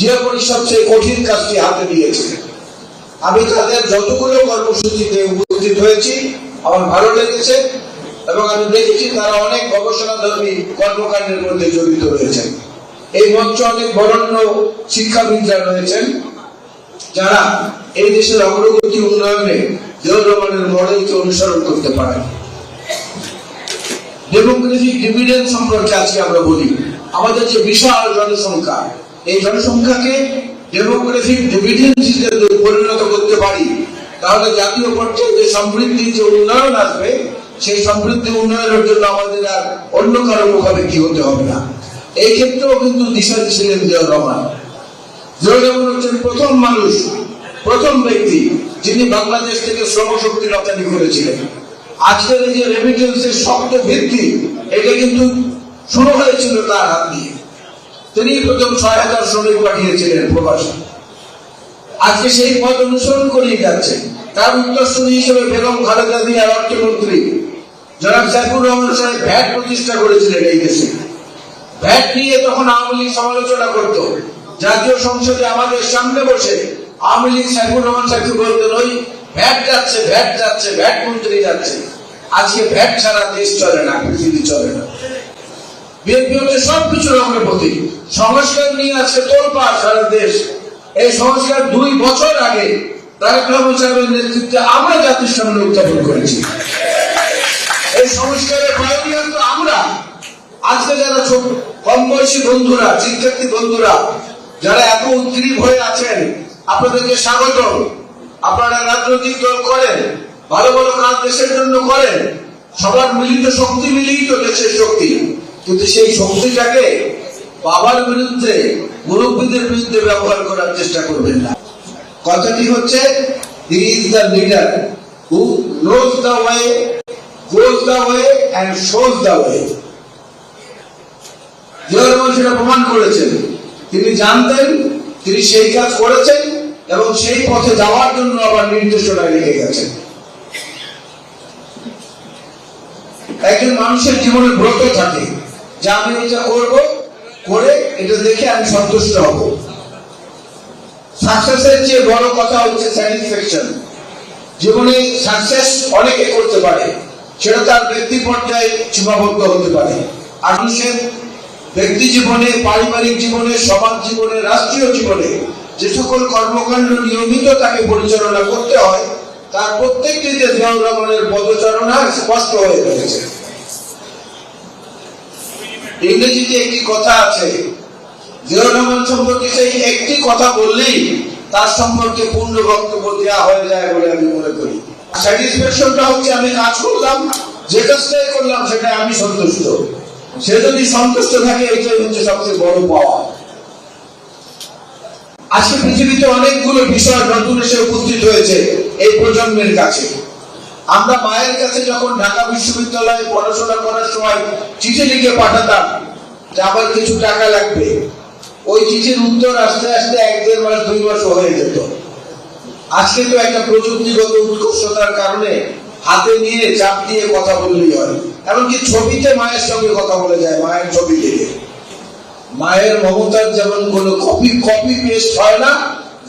জিয়া পরিষদ সেই কঠিন কাজটি হাতে নিয়েছে। আমি তাদের যতগুলো কর্মসূচিতে উপস্থিত হয়েছি, আমার ভালো লেগেছে এবং আমি দেখেছি তারা অনেক গবেষণাধর্মী কর্মকাণ্ডের মধ্যে জড়িত রয়েছেন। এই মঞ্চে অনেক বরণ্য শিক্ষাবিদরা রয়েছেন, যারা এই দেশের অগ্রগতি উন্নয়নে জিয়াউর মডেলকে অনুসরণ করতে পারেন। ডেমোক্রেটিক ডিভিডেন্ড সম্পর্কে আজকে আমরা বলি। আমাদের যে বিশাল জনসংখ্যা এই জনসংখ্যাকে ডেমোক্রেটিক ডিভিডেন্ড হিসেবে পরিণত করতে পারি, তাহলে জাতীয় পর্যায়ে যে সমৃদ্ধি, যে উন্নয়ন আসবে, সেই সমৃদ্ধি উন্নয়নের জন্য আমাদের আর অন্য কারও মুখাপেক্ষি হতে হবে না। এই ক্ষেত্রেও কিন্তু দিশা ছিলেন জিয়াউর রহমান। জিয়াউর রহমান হচ্ছেন প্রথম মানুষ, প্রথম ব্যক্তি যিনি বাংলাদেশ থেকে শ্রমশক্তি রপ্তানি করেছিলেন। আজকের এই যে রেমিটেন্সের শক্ত ভিত্তি, এটা কিন্তু শুরু হয়েছিল তার হাত দিয়ে। তিনি প্রথম ছয় হাজার শ্রমিক পাঠিয়েছিলেন প্রবাসী। আজকে সেই পথ অনুসরণ করেই যাচ্ছে। তার উত্তরসূরি হিসেবে বেগম খালেদা জিয়া অর্থমন্ত্রী জনাব সাইফুর রহমান সাহেব ভ্যাট প্রতিষ্ঠা করেছিলেন এই দেশে। ভ্যাট নিয়ে তখন আওয়ামী লীগ সমালোচনা করত। জাতীয় সংসদে আমাদের সামনে বসে আওয়ামী লীগ সাইফুর রহমান সাহেবকে বলতেন ওই ভ্যাট যাচ্ছে ভ্যাট যাচ্ছে, ভ্যাট মন্ত্রী যাচ্ছে। আজকে ভ্যাট ছাড়া দেশ চলে না, পৃথিবী চলে না। বিএনপি হচ্ছে সবকিছুর অগ্রপতি সংস্কার নিয়ে আজকে তোলপাড় সারা দেশ। এই সংস্কার দুই বছর আগে তারেক রহমান সাহেবের নেতৃত্বে আমরা জাতির সামনে উত্থাপন করেছি। এই সংস্কারের পায়োনিয়ার তো আমরা। আজকে যারা কম বয়সী বন্ধুরা, শিক্ষার্থী বন্ধুরা, যারা এত উদ্গ্রীব হয়ে আছেন, আপনাদেরকে স্বাগত আপনারা রাজনৈতিক দল করেন, ভালো ভালো কাজ দেশের জন্য করেন, সবার মিলিত শক্তি মিলিয়ে তো দেশের শক্তি। কিন্তু সেই শক্তিটাকে বাবার বিরুদ্ধে মুরব্বীদের বিরুদ্ধে ব্যবহার করার চেষ্টা করবেন না। কথাটি হচ্ছে is the leader who knows the way goes the way and shows the way Ziaur সেটা প্রমাণ করেছেন। তিনি জানতেন, তিনি সেই কাজ করেছেন, এবং সেই পথে যাওয়ার জন্য আবার নির্দেশনা রেখে গেছেন। একজন মানুষের জীবনে ব্রত থাকে। যে আমি এটা করব, করে এটা দেখে আমি সন্তুষ্ট হব। সাকসেসের বড় কথা হচ্ছে স্যাটিসফ্যাকশন জীবনে সাকসেস অনেকে করতে পারে, সেটা তার ব্যক্তি পর্যায়ে সীমাবদ্ধ হতে পারে। আর মানুষের ব্যক্তি জীবনে, পারিবারিক জীবনে, সমাজ জীবনে, রাষ্ট্রীয় জীবনে যে সকল কর্মকাণ্ড নিয়মিত তাকে পরিচালনা করতে হয়, তার প্রত্যেকটিতে জিয়াউর রহমানের পদচারণা স্পষ্ট হয়ে রয়েছে ইংরেজিতে একটি কথা আছে রহমান সম্পর্কে একটি কথা বললেই তার সম্পর্কে পূর্ণ বক্তব্য দেওয়া হয়ে যায় বলে আমি মনে করি। স্যাটিসফ্যাকশনটা হচ্ছে আমি কাজ করলাম যে কাজটাই করলাম সেটা আমি সন্তুষ্ট। সে যদি সন্তুষ্ট থাকে, এটাই হচ্ছে সবচেয়ে বড় পাওয়া। আজকে পৃথিবীতে অনেকগুলো বিষয় নতুন এসে উপস্থিত হয়েছে এই প্রজন্মের কাছে। আমরা মায়ের কাছে যখন ঢাকা বিশ্ববিদ্যালয়ে পড়াশোনা করার সময় চিঠি লিখে পাঠাতাম যে আমার কিছু টাকা লাগবে। ওই চিঠির উত্তর আস্তে আস্তে এক দেড় মাস, দুই মাস হয়ে যেত। আজকে তো একটা প্রযুক্তিগত উৎকর্ষতার কারণে হাতে নিয়ে চাপ দিয়ে কথা বললেই হয়। এমনকি ছবিতে মায়ের সঙ্গে কথা বলে যায়, মায়ের ছবি দেখে। মায়ের মমতার যেমন কোন কপি কপি পেস্ট হয় না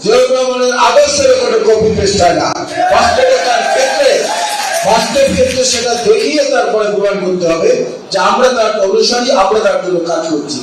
জিয়াউর রহমানের আদর্শের কোনো কপি পেস্ট হয় না। বাস্তবতার বাস্তব ক্ষেত্রে সেটা দেখিয়ে তারপরে প্রমাণ করতে হবে যে আমরা তার অনুসারী, আমরা তার জন্য কাজ করছি।